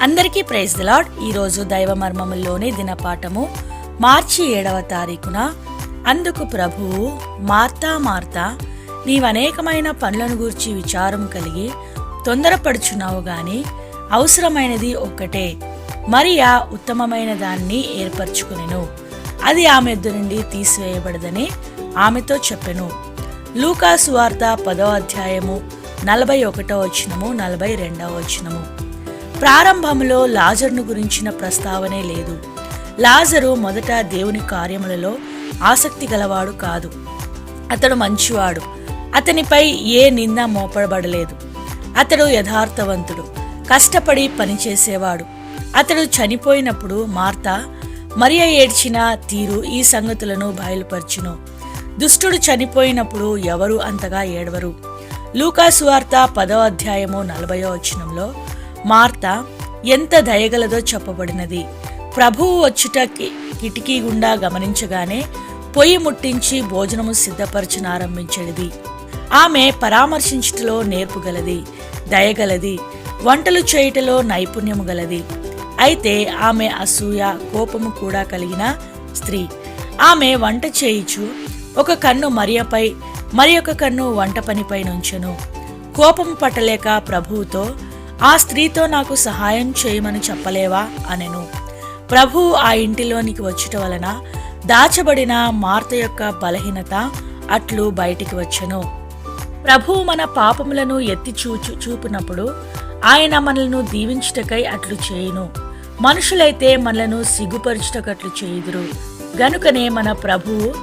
అందరికీ praise the lord ఈరోజు దైవ మర్మముల్లోని దినపాఠము. మార్చి ఏడవ తారీఖున అందుకు ప్రభువు మార్తా మార్తా నీవనేకమైన పనులను గూర్చి విచారం కలిగి తొందరపడుచున్నావు గాని అవసరమైనది ఒక్కటే. మరియా ఉత్తమమైన దాన్ని ఏర్పరచుకునేను. అది ఆమె ఎద్దు నుండి తీసివేయబడదని ఆమెతో చెప్పెను. లూకాసు వార్త పదో అధ్యాయము నలభై ఒకటో వచనము నలభై రెండవ వచనము. ప్రారంభంలో లాజర్ను గురించిన ప్రస్తావనే లేదు. లాజరు మొదట దేవుని కార్యములలో ఆసక్తి గలవాడు కాదు. అతడు మంచివాడు. అతనిపై ఏ నింద మోపబడలేదు. అతడు యథార్థవంతుడు. కష్టపడి పనిచేసేవాడు. అతడు చనిపోయినప్పుడు మార్త మరియ ఏడ్చిన తీరు ఈ సంగతులను బయలుపరచును. దుష్టుడు చనిపోయినప్పుడు ఎవరు అంతగా ఏడవరు. లూకాసు వార్త పదో అధ్యాయము నలభయో వచనంలో మార్త ఎంత దయగలదో చెప్పబడినది. ప్రభువు వచ్చుట కి- కిటికీ గుండా గమనించగానే పొయ్యి ముట్టించి భోజనము సిద్ధపరచనారంభించడిది. ఆమె పరామర్శించుటలో నేర్పుగలది దయగలది వంటలు చేయుటలో నైపుణ్యము గలది. అయితే ఆమె అసూయ కోపము కూడా కలిగిన స్త్రీ. ఆమె వంట చేయుచు ఒక కన్ను మరియపై మరి ఒక కన్ను వంట పనిపై నుంచెను. కోపం పట్టలేక ప్రభువుతో ఆ స్త్రీతో నాకు సహాయం చేయమని చెప్పలేవా అనెను. ప్రభువు ఆ ఇంటిలోనికి వచ్చుట వలన దాచబడిన మార్త యొక్క బలహీనత అట్లు బయటికి వచ్చెను. ప్రభువు మన పాపములను ఎత్తి చూచు చూపినప్పుడు ఆయన మనలను దీవించుటకై అట్లు చేయును. మనుషులైతే మనలను సిగ్గుపరచుటకట్లు చేయుదురు. గనుకనే మన ప్రభువు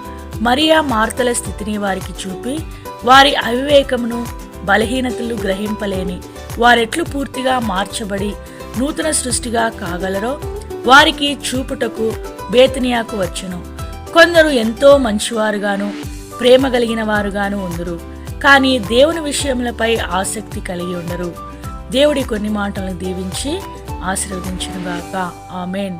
మరియా మార్తల స్థితిని వారికి చూపి వారి అవివేకమును బలహీనతలు గ్రహింపలేని వారెట్లు పూర్తిగా మార్చబడి నూతన సృష్టిగా కాగలరో వారికి చూపుటకు బేతనియాకు వచ్చును. కొందరు ఎంతో మంచివారుగాను ప్రేమ కలిగిన వారుగాను ఉందరు కానీ దేవుని విషయములపై ఆసక్తి కలిగి ఉండరు. దేవుడి కొన్ని మాటలను దీవించి ఆశీర్వదించునుగాక. ఆమెన్.